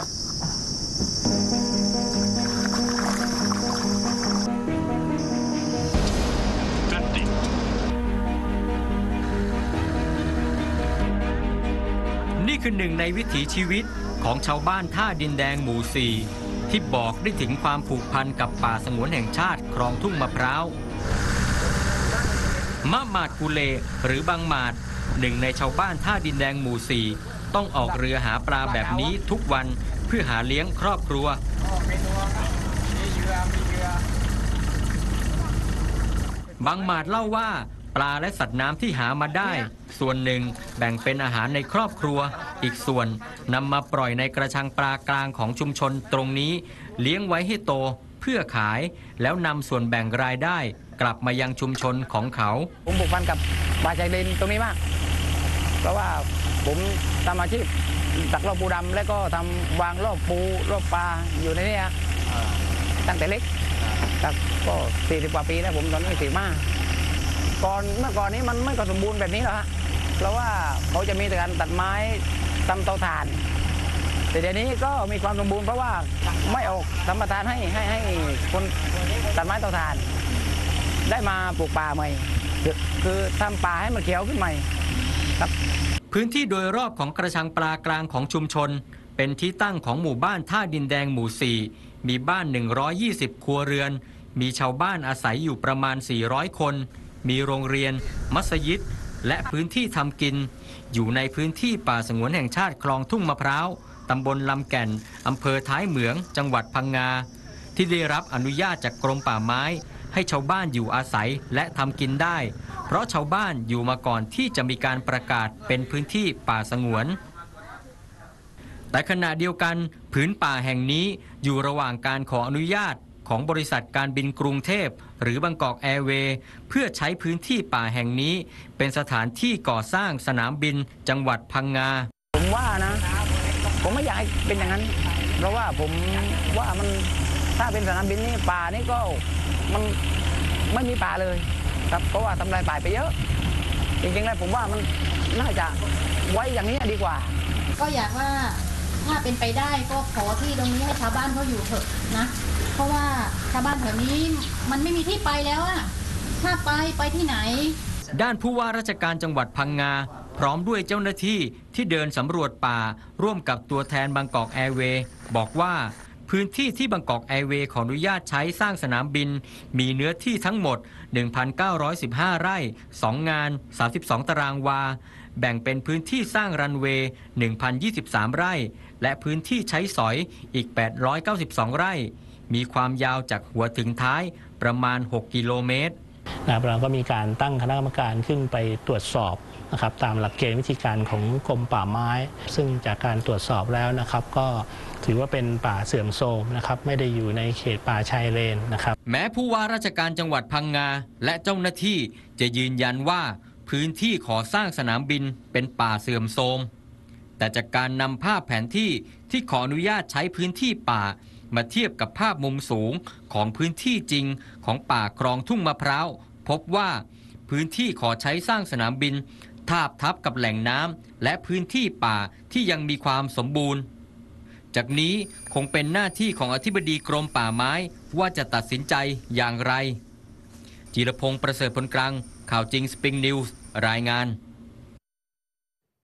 นี่คือหนึ่งในวิถีชีวิตของชาวบ้านท่าดินแดงหมู่สี่ที่บอกได้ถึงความผูกพันกับป่าสงวนแห่งชาติคลองทุ่งมะพร้าวมะหมาดกุเลหรือบางหมาดหนึ่งในชาวบ้านท่าดินแดงหมู่สี่ ต้องออกเรือหาปลาแบบนี้ทุกวันเพื่อหาเลี้ยงครอบครัว บางหมาดเล่าว่าปลาและสัตว์น้ำที่หามาได้ ส่วนหนึ่งแบ่งเป็นอาหารในครอบครัว อีกส่วนนำมาปล่อยในกระชังปลากลางของชุมชนตรงนี้ เลี้ยงไว้ให้โตเพื่อขาย แล้วนำส่วนแบ่งรายได้ กลับมายังชุมชนของเขา ผมผูกพันกับป่าชายเลนตรงนี้มาก เพราะว่าผมทำอาชีพตักรอบปูดำและก็ทำวางรอบปูรอบปลาอยู่ในนี้ตั้งแต่เล็กครับก็สี่สิบกว่าปีแล้วผมตอนนี้สี่มาก่อนเมื่อก่อนนี้มันไม่ก็สมบูรณ์แบบนี้หรอกฮะเพราะว่าเขาจะมีแต่การตัดไม้ทำเตาถ่าน แต่เดี๋ยวนี้ก็มีความสมบูรณ์เพราะว่าไม่ออกสัมปทานให้ให้ให้คนตัดไม้เตาถ่าน ได้มาปลูกป่าใหม่ คือคือทำป่าให้มันเขียวขึ้นใหม่ พื้นที่โดยรอบของกระชังปลากลางของชุมชน เป็นที่ตั้งของหมู่บ้านท่าดินแดงหมู่ 4 มีบ้าน 120 ครัวเรือน มีชาวบ้านอาศัยอยู่ประมาณ 400 คน มีโรงเรียน มัสยิด และพื้นที่ทำกิน อยู่ในพื้นที่ป่าสงวนแห่งชาติคลองทุ่งมะพร้าวตำบลลำแก่น อำเภอท้ายเหมือง จังหวัดพังงา ที่ได้รับอนุญาตจากกรมป่าไม้ ให้ชาวบ้านอยู่อาศัยและทำกินได้ เพราะชาวบ้านอยู่มาก่อนที่จะมีการประกาศเป็นพื้นที่ป่าสงวน แต่ขณะเดียวกันผืนป่าแห่งนี้อยู่ระหว่างการขออนุญาตของบริษัทการบินกรุงเทพ หรือบางกอกแอร์เวย์เพื่อใช้พื้นที่ป่าแห่งนี้ เป็นสถานที่ก่อสร้างสนามบินจังหวัดพังงา ผมว่านะ ผมไม่อยากให้เป็นอย่างนั้น เพราะว่าผมว่ามัน ถ้าเป็นสนามบินนี่ป่านี่ก็มันไม่มีป่าเลยครับเพราะว่าทำลายป่าไปเยอะ จริงๆแล้วผมว่ามันน่าจะไว้อย่างนี้ดีกว่า ก็อยากว่าถ้าเป็นไปได้ก็ขอที่ตรงนี้ให้ชาวบ้านเขาอยู่เถอะนะ เพราะว่าชาวบ้านแถวนี้มันไม่มีที่ไปแล้วอะถ้าไปไปที่ไหน ด้านผู้ว่าราชการจังหวัดพังงา พร้อมด้วยเจ้าหน้าที่ที่เดินสำรวจป่า ร่วมกับตัวแทนบางกอกแอร์เวย์บอกว่า พื้นที่ที่บางกอกแอร์เวย์ขออนุญาตใช้สร้างสนามบิน มีเนื้อที่ทั้งหมด 1,915 ไร่ 2 งาน 32 ตารางวา แบ่งเป็นพื้นที่สร้างรันเวย์ 1,023 ไร่ และพื้นที่ใช้สอยอีก 892 ไร่ มีความยาวจากหัวถึงท้ายประมาณ 6 กิโลเมตรนะครับเราก็มีการตั้งคณะกรรมการขึ้นไปตรวจสอบ นะครับตามหลักเกณฑ์วิธีการของกรมป่าไม้ ซึ่งจากการตรวจสอบแล้วนะครับ ก็ถือว่าเป็นป่าเสื่อมโทรมนะครับไม่ได้อยู่ในเขตป่าชายเลนนะครับ แม้ผู้ว่าราชการจังหวัดพังงา และเจ้าหน้าที่จะยืนยันว่าพื้นที่ขอสร้างสนามบินเป็นป่าเสื่อมโทรมแต่จากการนำภาพแผนที่ที่ขออนุญาตใช้พื้นที่ป่า มาเทียบกับภาพมุมสูงของพื้นที่จริงของป่าครองทุ่งมะพร้าวพบว่าพื้นที่ขอใช้สร้างสนามบิน ทาบทับกับแหล่งน้ำและพื้นที่ป่าที่ยังมีความสมบูรณ์ จากนี้คงเป็นหน้าที่ของอธิบดีกรมป่าไม้ว่าจะตัดสินใจอย่างไร จิรพงศ์ประเสริฐผลกลางข่าวจริงสปริงนิวส์รายงาน